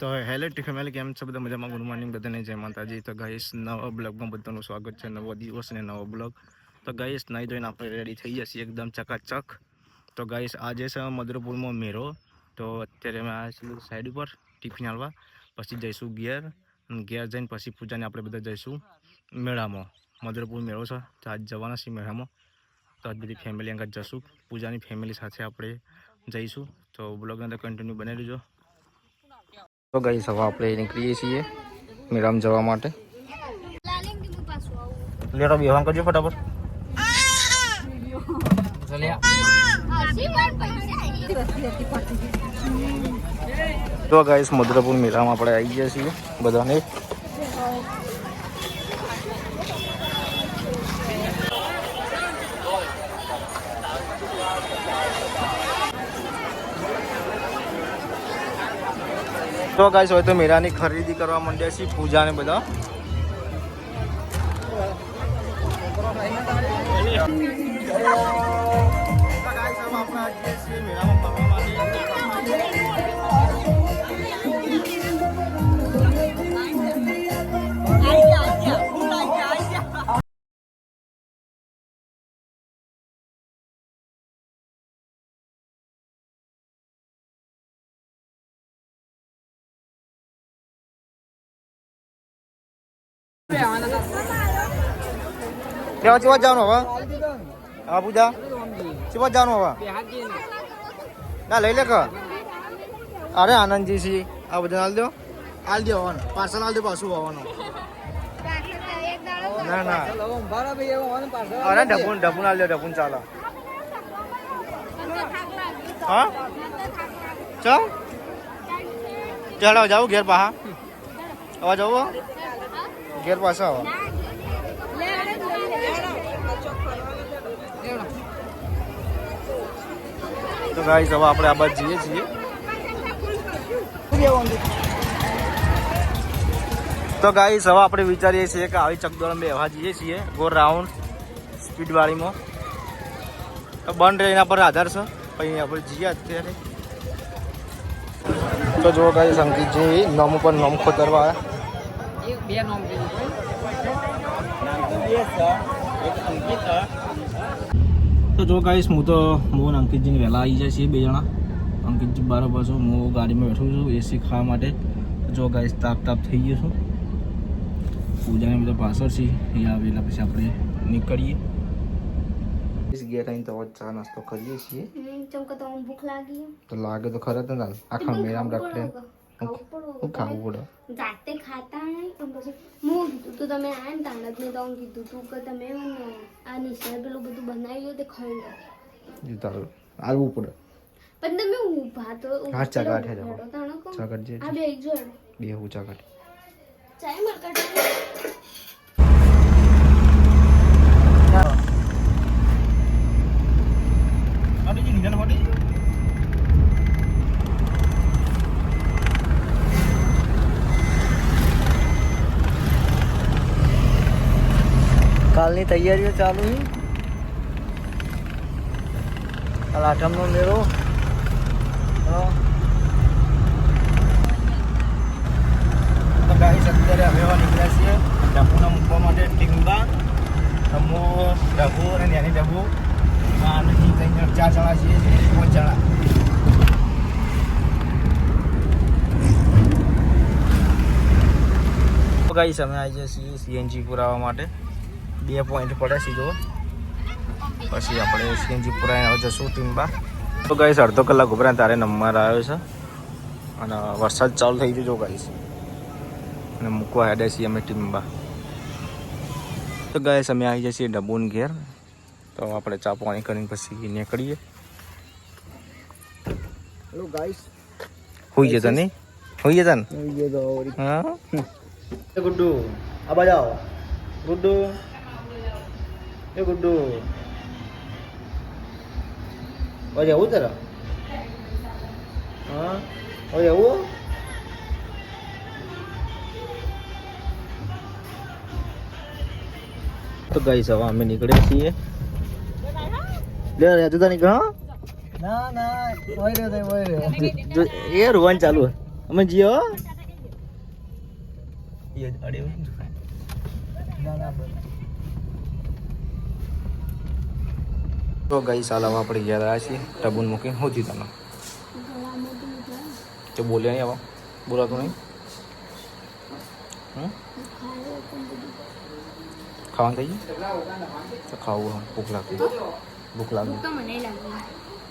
તો hello family, કેમ છો બધા મજામાં? ગુડ મોર્નિંગ બધાને, જય માતાજી. તો ગાઈસ નવા બ્લોગમાં બધાનું સ્વાગત છે, નવો દિવસ ને નવો બ્લોગ તો ગાઈસ નહીં ધોઈને આપણે રેડી થઈ જશે એકદમ ચકાચક. તો ગાઈસ આજે છે મધુરપુરમાં મેરો તો અત્યારે અમે છીએ સાઈડ ઉપર ટિફિન હાલવા. પછી જઈશું ગેર ઘેર જઈને પછી પૂજાને આપણે બધા જઈશું મેળામાં. મધુરપુર મેળો છે. તો આજ જવાના છીએ મેળામાં. તો આજ બધી ફેમિલી અંગત જશું. પૂજાની ફેમિલી સાથે આપણે જઈશું. તો બ્લોગને અંદર કન્ટિન્યુ બનાવી દેજો. તો ગઈ સવા આપણે નીકળીએ છીએ મેળામ જવા માટે લેટો બેહાન કરજો ફટાફટ તો ગાઈસ મધુરાપુર મેળામાં આપણે આવી ગયા છીએ બધાને તો ગાઈસ હોય તો મેળાની ખરીદી કરવા માંડ્યા છીએ પૂજા ને બધા. કેવા ચેવા જવાનું હવે? હા પૂજા? ચેવા જવાનું હવે? ના, લઈ લે કે. અરે આનંદજી સી આ બધા હાલ દો. હાલ દો આવવાનું પાર્સલ હાલ દો, પાછું આવવાનું ના ના. અરે ડબુન ડબુન હાલ દો ડબુન ચાલો. હા? ચાલ. ચાલો જાવ ઘેર પાહા હવે જવું ઘેર પાછા આવો. તો ગાઈસ હવે આપણે આ બાજુ જઈએ છીએ. તો ગાઈસ હવે આપણે વિચારીએ છીએ કે આવી ચકદોળ બેહવા જઈએ છીએ ગોર રાઉન્ડ સ્પીડ વાળીમાં. તો બંધ રહે એના પર આધાર છે. પછી આપણે જઈએ અત્યારે. તો જો ગાઈસ અંકિતજી, નોમ ઉપર નોમ ખોતરવા આવ્યા. બે નોમ તો જો ગાઈશ હું તો હું અંકિતજીની વહેલા આવી જાય છીએ બે જણા. અંકિતજી બાર છું હું ગાડીમાં બેઠું છું એસી ખાવા માટે. જો ગાઈશ તાપ તાપ થઈ ગયો છું. પૂજાને બધા પાછળ છે. એ આવેલા પછી આપણે નીકળીએ. ગયા આવીને તો ચા નાસ્તો કરીએ છીએ. તો ભૂખ લાગી તો લાગે તો ખરા તને ના આખા મેળામાં રાખે હું ખાવું પડે જાતે ખાતા નહીં પણ પછી હું કીધું તું તમે આયા ને તાણત ને તો કીધું તું કે તમે આ નિશાળ પેલું બધું બનાવ્યું તે ખાઈ લો તારું આવવું પડે. પણ તમે ઊભા તો હા, ચા કાઢે. ચા કાઢજે. આ બે જોડો. બે હું ચા કાઢ. ચાય માર કાઢો કાલની તૈયારીઓ ચાલુ છે કાલ આઠમનો મેળો હા. તો ગાઈસ અત્યારે અમે એવા નીકળ્યા છીએ ડબ્બુના મૂકવા માટે ટીંગા અમો ડબ્બુ અને નાની ડબ્બુ અને ત્રણ જણ ચાર જણા છીએ પાંચ જણા તો ગાઈસ અમે આવી જઈએ છીએ સીએનજી પુરાવા માટે બે પોઈન્ટ પડે સીધો પછી આપણે સીએનજી પુરાઈને હવે જશું ટીમ્બા તો ગાઈશ અડધો કલાક ઉભરા તારે નંબર આવ્યો છે. અને વરસાદ ચાલુ થઈ ગયો જો ગાઈશ અને મૂકવા હેડે છીએ અમે ટીમ બા તો ગાઈશ અમે આવી જઈએ છીએ ડબુન ઘેર. તો આપણે ચા પાણી કરીને પછી નીકળીએ. હેલો ગાઈશ હોઈ જતા નહીં? હોઈ જતા હોઈ જતા હા? ગુડ્ડુ આ બાજુ આવો. ગુડ્ડુ. એ ગુડ્ડુ હવે જવું તારા હા હવે જવું તો ગઈ સવા અમે નીકળ્યા છીએ। લે રાજુ તા નીકળ હા ના ના ઓય રે ઓય રે જો એ રોવાનું ચાલુ હે અમે જીઓ એ અડે એવું શું ખાય ના ના તો ગઈ સાલ આપણે ગયા રહ્યા છીએ. ટબુન મૂકીને હોતી તમે તો બોલ્યા નહીં આવા બોલાતું નહીં? ખાવાનું થઈ ગયું? તો ખાવું ભૂખ લાગતી ભૂખ લાગે.